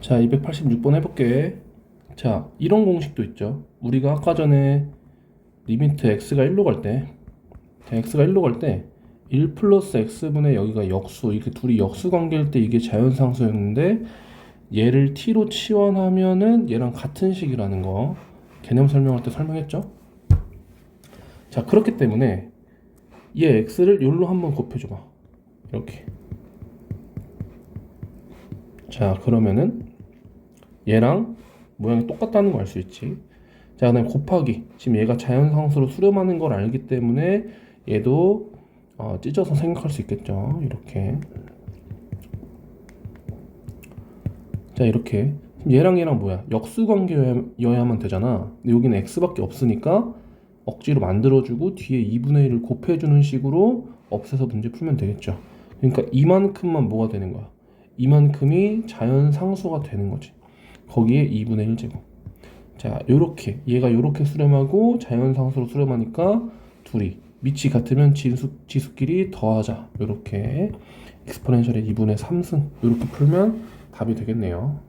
자, 286번 해볼게. 자, 이런 공식도 있죠. 우리가 아까 전에 리미트 x가 1로 갈 때, 자, x가 1로 갈 때, 1 플러스 x분의 여기가 역수, 이렇게 둘이 역수 관계일 때 이게 자연상수였는데, 얘를 t로 치환하면은 얘랑 같은 식이라는 거 개념 설명할 때 설명했죠? 자, 그렇기 때문에 얘 x를 여기로 한번 곱해줘봐. 이렇게. 자, 그러면은 얘랑 모양이 똑같다는 거알수 있지. 자, 그다음에 곱하기. 지금 얘가 자연상수로 수렴하는 걸 알기 때문에 얘도 어, 찢어서 생각할 수 있겠죠. 이렇게. 자, 이렇게. 얘랑 얘랑 뭐야? 역수 관계여야만 되잖아. 근데 여기는 x밖에 없으니까 억지로 만들어주고 뒤에 2분의 1을 곱해주는 식으로 없애서 문제 풀면 되겠죠. 그러니까 이만큼만 뭐가 되는 거야? 이만큼이 자연상수가 되는 거지. 거기에 2분의 1제곱. 자, 요렇게 얘가 요렇게 수렴하고 자연상수로 수렴하니까 둘이 밑이 같으면 지수, 지수끼리 더하자. 요렇게 익스포넨셜의 2분의 3승 요렇게 풀면 답이 되겠네요.